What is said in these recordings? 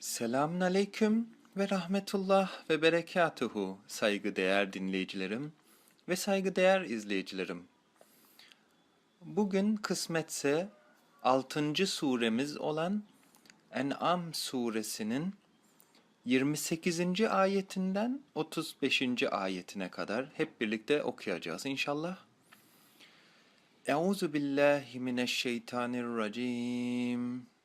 Selamun aleyküm ve rahmetullah ve berekatuhu saygıdeğer dinleyicilerim ve saygıdeğer izleyicilerim. Bugün kısmetse 6. suremiz olan En'am suresinin 28. ayetinden 35. ayetine kadar hep birlikte okuyacağız inşallah. Euzu billahi mineşşeytanirracim.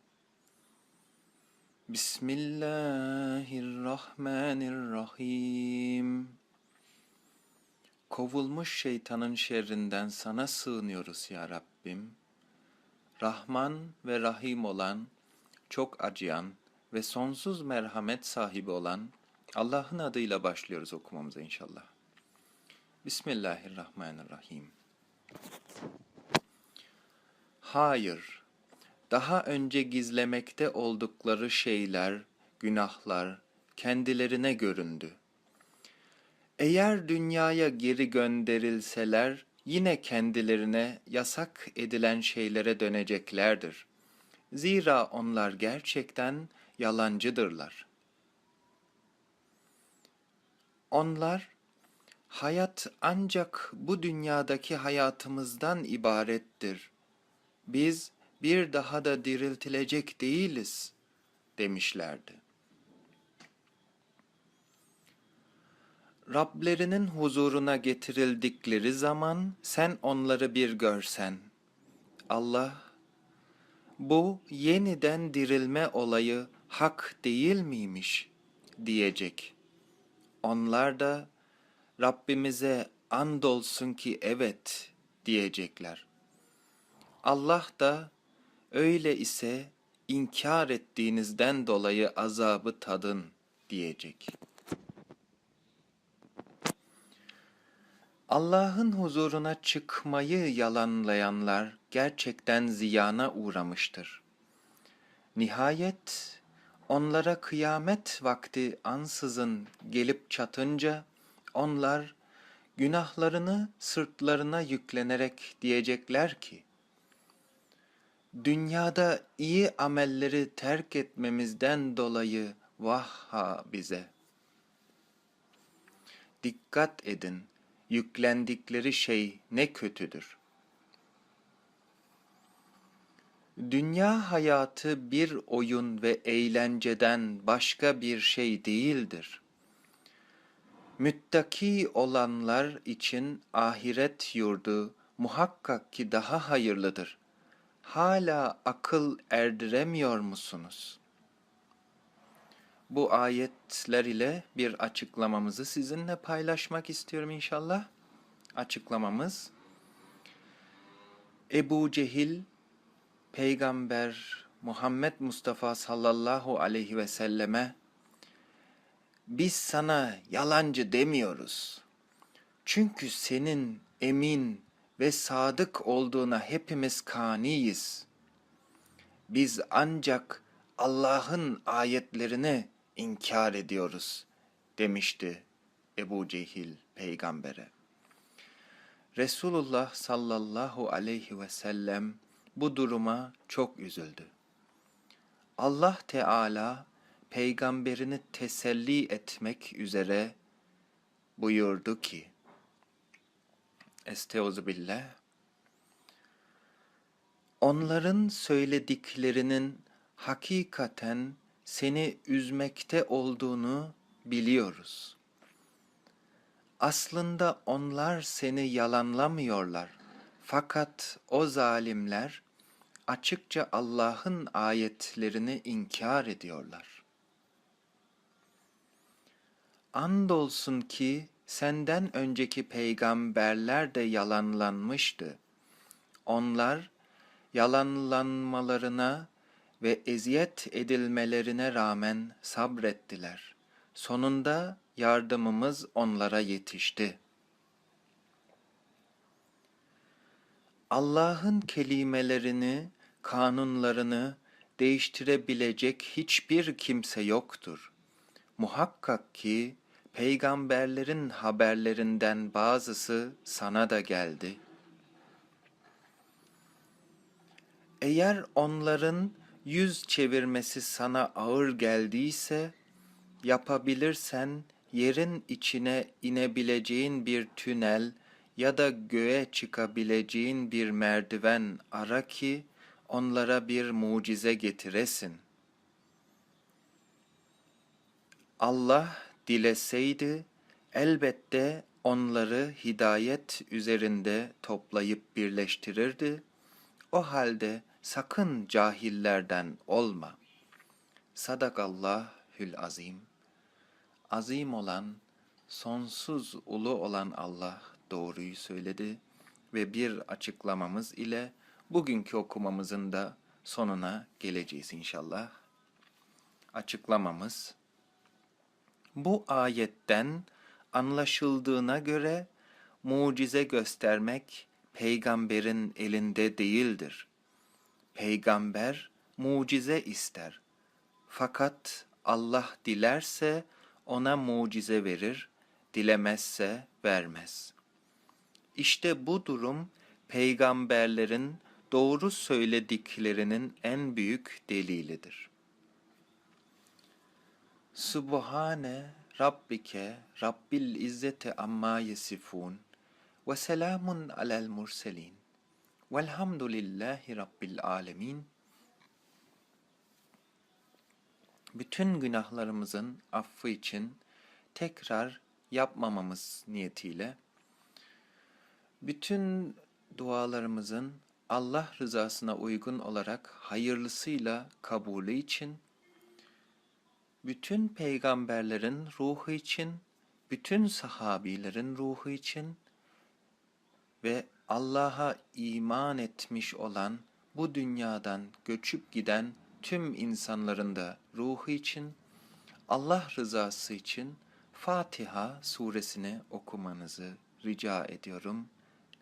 Bismillahirrahmanirrahim. Kovulmuş şeytanın şerrinden sana sığınıyoruz ya Rabbim. Rahman ve Rahim olan, çok acıyan ve sonsuz merhamet sahibi olan Allah'ın adıyla başlıyoruz okumamıza inşallah. Bismillahirrahmanirrahim. Hayır, daha önce gizlemekte oldukları şeyler, günahlar kendilerine göründü. Eğer dünyaya geri gönderilseler yine kendilerine yasak edilen şeylere döneceklerdir. Zira onlar gerçekten yalancıdırlar. Onlar hayat ancak bu dünyadaki hayatımızdan ibarettir. Biz bir daha da diriltilecek değiliz demişlerdi. Rablerinin huzuruna getirildikleri zaman sen onları bir görsen. Allah, bu yeniden dirilme olayı hak değil miymiş diyecek. Onlar da Rabbimize andolsun ki evet diyecekler. Allah da öyle ise inkar ettiğinizden dolayı azabı tadın diyecek. Allah'ın huzuruna çıkmayı yalanlayanlar gerçekten ziyana uğramıştır. Nihayet onlara kıyamet vakti ansızın gelip çatınca onlar günahlarını sırtlarına yüklenerek diyecekler ki, Dünyada iyi amelleri terk etmemizden dolayı vahha bize. Dikkat edin, yüklendikleri şey ne kötüdür. Dünya hayatı bir oyun ve eğlenceden başka bir şey değildir. Müttaki olanlar için ahiret yurdu muhakkak ki daha hayırlıdır. Hala akıl erdiremiyor musunuz? Bu ayetler ile bir açıklamamızı sizinle paylaşmak istiyorum inşallah. Açıklamamız Ebu Cehil Peygamber Muhammed Mustafa sallallahu aleyhi ve selleme biz sana yalancı demiyoruz. Çünkü senin emin ve sadık olduğuna hepimiz kaniyiz. Biz ancak Allah'ın ayetlerini inkar ediyoruz demişti Ebu Cehil peygambere. Resulullah sallallahu aleyhi ve sellem bu duruma çok üzüldü. Allah Teala peygamberini teselli etmek üzere buyurdu ki Estağfirullah Onların söylediklerinin hakikaten seni üzmekte olduğunu biliyoruz. Aslında onlar seni yalanlamıyorlar. Fakat o zalimler açıkça Allah'ın ayetlerini inkar ediyorlar. Andolsun ki senden önceki peygamberler de yalanlanmıştı. Onlar yalanlanmalarına ve eziyet edilmelerine rağmen sabrettiler. Sonunda yardımımız onlara yetişti. Allah'ın kelimelerini, kanunlarını değiştirebilecek hiçbir kimse yoktur. Muhakkak ki peygamberlerin haberlerinden bazısı sana da geldi. Eğer onların yüz çevirmesi sana ağır geldiyse, yapabilirsen yerin içine inebileceğin bir tünel ya da göğe çıkabileceğin bir merdiven ara ki onlara bir mucize getiresin. Allah dileseydi elbette onları hidayet üzerinde toplayıp birleştirirdi. O halde sakın cahillerden olma. Sadakallahül azim. Azim olan, sonsuz ulu olan Allah doğruyu söyledi ve bir açıklamamız ile bugünkü okumamızın da sonuna geleceğiz inşallah. Açıklamamız bu ayetten anlaşıldığına göre mucize göstermek peygamberin elinde değildir. Peygamber mucize ister. Fakat Allah dilerse ona mucize verir, dilemezse vermez. İşte bu durum peygamberlerin doğru söylediklerinin en büyük delilidir. Subhane Rabbike Rabbil İzzeti amma yesifun ve selamun alel murselin. Velhamdülillahi Rabbil alemin. Bütün günahlarımızın affı için tekrar yapmamamız niyetiyle bütün dualarımızın Allah rızasına uygun olarak hayırlısıyla kabulü için bütün peygamberlerin ruhu için, bütün sahabilerin ruhu için ve Allah'a iman etmiş olan bu dünyadan göçüp giden tüm insanların da ruhu için, Allah rızası için Fatiha suresini okumanızı rica ediyorum.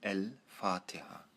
El Fatiha.